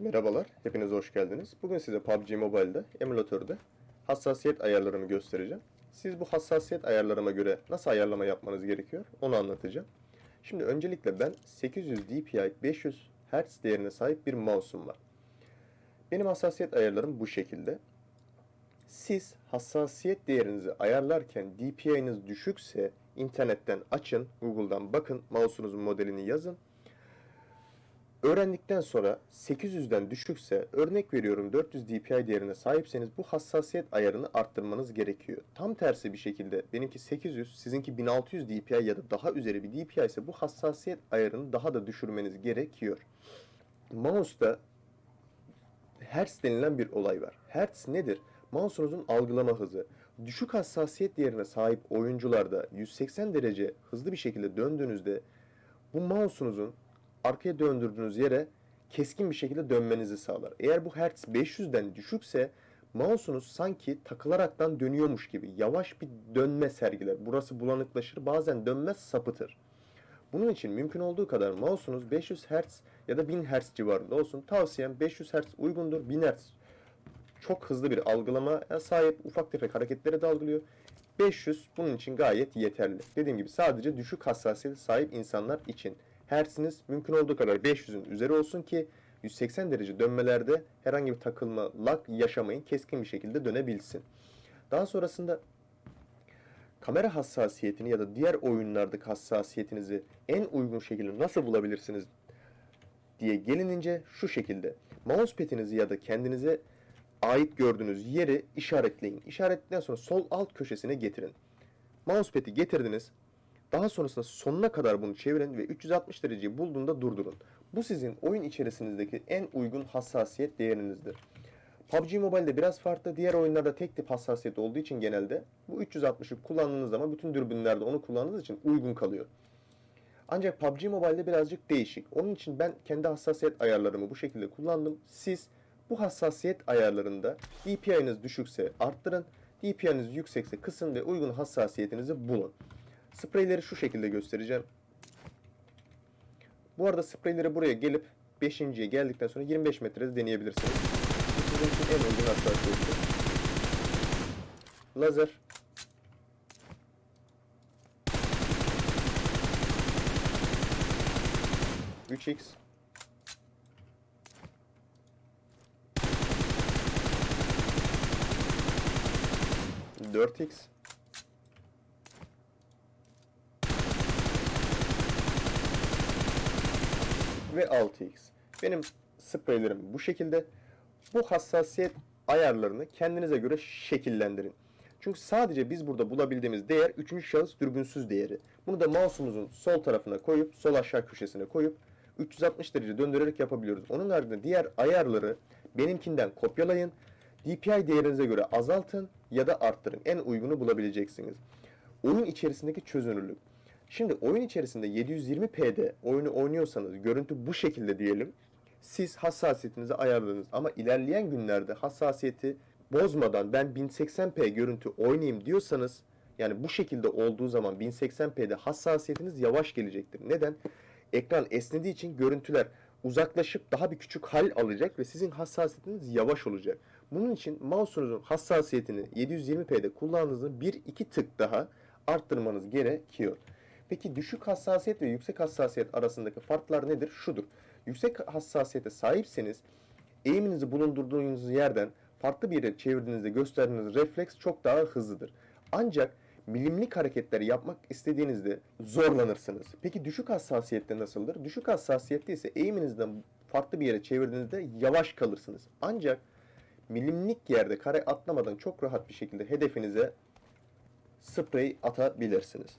Merhabalar, hepiniz hoş geldiniz. Bugün size PUBG Mobile'de, emülatörde hassasiyet ayarlarımı göstereceğim. Siz bu hassasiyet ayarlarıma göre nasıl ayarlama yapmanız gerekiyor onu anlatacağım. Şimdi öncelikle ben 800 dpi 500 Hz değerine sahip bir mouse'um var. Benim hassasiyet ayarlarım bu şekilde. Siz hassasiyet değerinizi ayarlarken DPI'niz düşükse internetten açın, Google'dan bakın, mouse'unuzun modelini yazın. Öğrendikten sonra 800'den düşükse örnek veriyorum 400 dpi değerine sahipseniz bu hassasiyet ayarını arttırmanız gerekiyor. Tam tersi bir şekilde benimki 800 sizinki 1600 dpi ya da daha üzeri bir dpi ise bu hassasiyet ayarını daha da düşürmeniz gerekiyor. Mouse'da Hertz denilen bir olay var. Hertz nedir? Mouse'unuzun algılama hızı. Düşük hassasiyet değerine sahip oyuncularda 180 derece hızlı bir şekilde döndüğünüzde bu mouse'unuzun arkaya döndürdüğünüz yere keskin bir şekilde dönmenizi sağlar. Eğer bu hertz 500'den düşükse mouse'unuz sanki takılaraktan dönüyormuş gibi yavaş bir dönme sergiler. Burası bulanıklaşır, bazen dönmez sapıtır. Bunun için mümkün olduğu kadar mouse'unuz 500 Hz ya da 1000 Hz civarında olsun. Tavsiyem 500 Hz uygundur. 1000 Hz çok hızlı bir algılamaya sahip. Ufak tefek hareketleri de algılıyor. 500 bunun için gayet yeterli. Dediğim gibi sadece düşük hassasiyete sahip insanlar için. Hertz'iniz mümkün olduğu kadar 500'ün üzeri olsun ki 180 derece dönmelerde herhangi bir takılma, lag yaşamayın. Keskin bir şekilde dönebilsin. Daha sonrasında kamera hassasiyetini ya da diğer oyunlardaki hassasiyetinizi en uygun şekilde nasıl bulabilirsiniz diye gelinince şu şekilde. Mousepad'inizi ya da kendinize ait gördüğünüz yeri işaretleyin. İşaretledikten sonra sol alt köşesine getirin. Mousepad'i getirdiniz. Daha sonrasında sonuna kadar bunu çevirin ve 360 dereceyi bulduğunda durdurun. Bu sizin oyun içerisinizdeki en uygun hassasiyet değerinizdir. PUBG Mobile'de biraz farklı. Diğer oyunlarda tek tip hassasiyet olduğu için genelde bu 360'ı kullandığınız zaman bütün dürbünlerde onu kullandığınız için uygun kalıyor. Ancak PUBG Mobile'de birazcık değişik. Onun için ben kendi hassasiyet ayarlarımı bu şekilde kullandım. Siz bu hassasiyet ayarlarında DPI'niz düşükse arttırın, DPI'niz yüksekse kısın ve uygun hassasiyetinizi bulun. Spreyleri şu şekilde göstereceğim. Bu arada spreyleri buraya gelip 5.ye geldikten sonra 25 metrede deneyebilirsiniz. Bu sizin için en uygun hassasiyettir. Lazer. Üç x Dört x ve 6x. Benim spreylerim bu şekilde. Bu hassasiyet ayarlarını kendinize göre şekillendirin. Çünkü sadece biz burada bulabildiğimiz değer 3. şahıs dürbünsüz değeri. Bunu da mouse'umuzun sol tarafına koyup, sol aşağı köşesine koyup 360 derece döndürerek yapabiliyoruz. Onun haricinde diğer ayarları benimkinden kopyalayın. DPI değerinize göre azaltın ya da arttırın. En uygunu bulabileceksiniz. Oyun içerisindeki çözünürlük. Şimdi oyun içerisinde 720p'de oyunu oynuyorsanız görüntü bu şekilde diyelim. Siz hassasiyetinizi ayarladınız ama ilerleyen günlerde hassasiyeti bozmadan ben 1080p görüntü oynayayım diyorsanız yani bu şekilde olduğu zaman 1080p'de hassasiyetiniz yavaş gelecektir. Neden? Ekran esnediği için görüntüler uzaklaşıp daha bir küçük hal alacak ve sizin hassasiyetiniz yavaş olacak. Bunun için mouse'unuzun hassasiyetini 720p'de kullandığınızda bir iki tık daha arttırmanız gerekiyor. Peki düşük hassasiyet ve yüksek hassasiyet arasındaki farklar nedir? Şudur. Yüksek hassasiyete sahipseniz eğiminizi bulundurduğunuz yerden farklı bir yere çevirdiğinizde gösterdiğiniz refleks çok daha hızlıdır. Ancak milimlik hareketleri yapmak istediğinizde zorlanırsınız. Peki düşük hassasiyette nasıldır? Düşük hassasiyette ise eğiminizden farklı bir yere çevirdiğinizde yavaş kalırsınız. Ancak milimlik yerde kare atlamadan çok rahat bir şekilde hedefinize sprey atabilirsiniz.